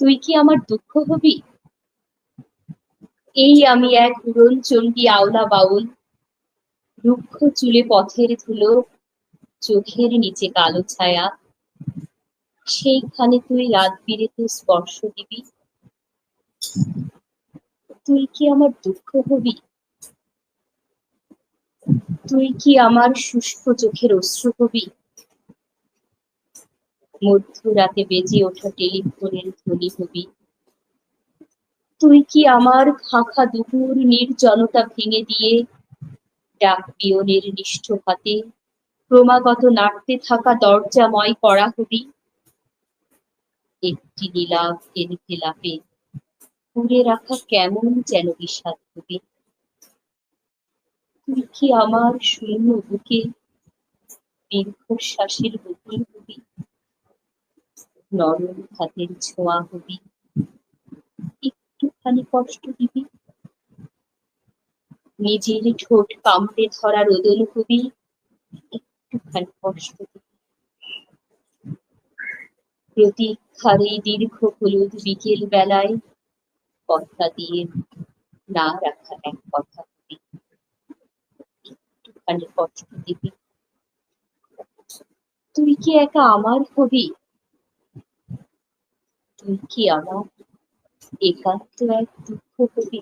তুই কি আমার দুঃখ হবি? এই আমি এক উড়ন চণ্ডী আওলা বাউল। রুক্ষ চুলে পথের ধুলো, চোখের নিচে কালো ছায়া। সেইখানে তুই রাত বিরেতে স্পর্শ দিবি। তুই কি আমার দুঃখ হবি? তুই কি আমার শুষ্ক চোখের অশ্রু হবি? মধ্যরাতে বেজে ওঠা টেলিফোনের ধ্বনি হবি তুই কি আমার খাখা দুপুর নির্জনতা ভেঙে দিয়ে ডাক পিয়নের নিষ্ঠ হাতে ক্রমাগত নাড়তে থাকা দরজাময় করা হবি একটি নীলাভ এনভেলাপে পুড়ে রাখা কেমন যেন বিষাদ হবি তুই কি আমার শূন্য বুকে দীর্ঘশ্বাসের নরম হাতের ছোঁয়া হবি। একটুখানি কষ্ট দিবি। নিজের ঠোঁট কামড়ে ধরা রোদন হবি। একটুখানি কষ্ট দিবি। প্রতীক্ষার এই দীর্ঘ হলুদ বিকেল বেলায় কথা দিয়ে না রাখা এক কথা হবি। একটুখানি কষ্ট দিবি। তুই কি একা আমার হবি? তুই কি আমার একান্ত এক দুঃখ হবি